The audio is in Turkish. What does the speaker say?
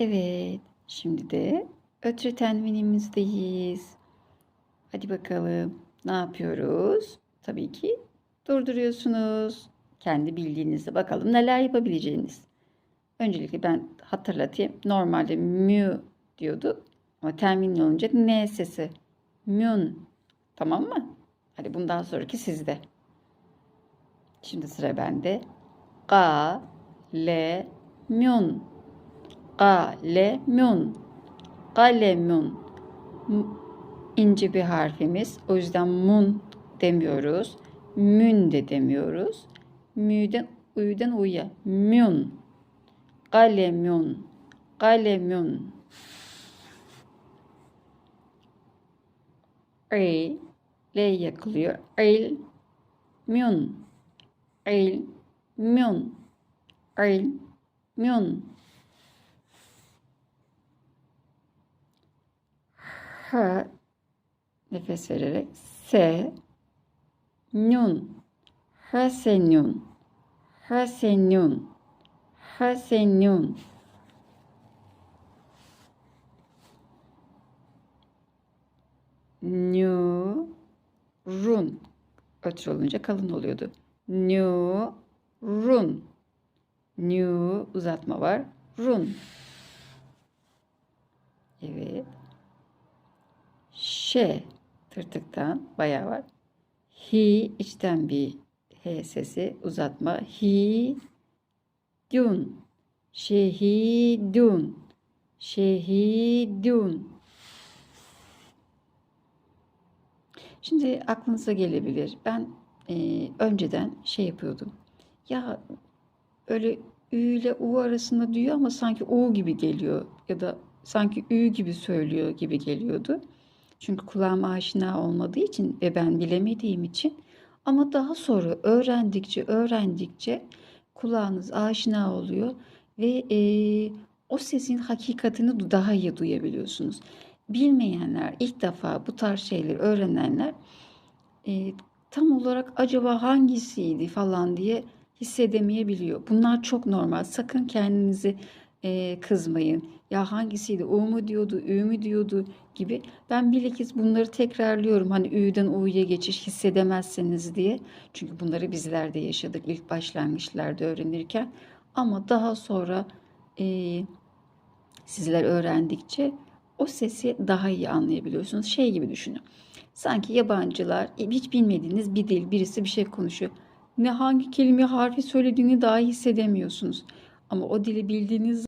Evet, şimdi de ötre tenvinimizdeyiz. Hadi bakalım, ne yapıyoruz? Tabii ki durduruyorsunuz. Kendi bildiğinizde bakalım neler yapabileceğiniz. Öncelikle ben hatırlatayım. Normalde mü diyorduk ama tenvinli olunca n sesi. Mün. Tamam mı? Hadi bundan sonraki sizde. Şimdi sıra bende. Ga, le, mün. Kalemun. Kalemun. İnce bir harfimiz. O yüzden mun demiyoruz. Mün de demiyoruz. Mü'den uyudan uya. Mün. Kalemun. Kalemun. El. L yakılıyor. El. Mün. El. Mün. El. Mün. H nefes vererek S Nun Hasenun Hasenun Hasenun Nü Run. Ötür olunca kalın oluyordu. Nü Run. Nü uzatma var. Run. Evet. Ş tırtıktan bayağı var. Hi içten bir H sesi uzatma. Hi dun. Şehidun. Şehidun. Şimdi aklınıza gelebilir. Ben e, önceden şey yapıyordum. Ya öyle Ü ile U arasında diyor ama sanki U gibi geliyor ya da sanki Ü gibi söylüyor gibi geliyordu. Çünkü kulağıma aşina olmadığı için ve ben bilemediğim için ama daha sonra öğrendikçe öğrendikçe kulağınız aşina oluyor ve e, o sesin hakikatini daha iyi duyabiliyorsunuz. Bilmeyenler, ilk defa bu tarz şeyleri öğrenenler e, tam olarak acaba hangisiydi falan diye hissedemeyebiliyor. Bunlar çok normal. Sakın kendinizi e, kızmayın. Ya hangisiydi? U mu diyordu, Ü mü diyordu gibi. Ben bilakis bunları tekrarlıyorum. Hani Ü'den U'ya geçiş hissedemezseniz diye. Çünkü bunları bizler de yaşadık ilk başlangıçlarda öğrenirken. Ama daha sonra e, sizler öğrendikçe o sesi daha iyi anlayabiliyorsunuz. Şey gibi düşünün. Sanki yabancılar hiç bilmediğiniz bir dil, birisi bir şey konuşuyor. Ne hangi kelime harfi söylediğini dahi hissedemiyorsunuz. Ama o dili bildiğiniz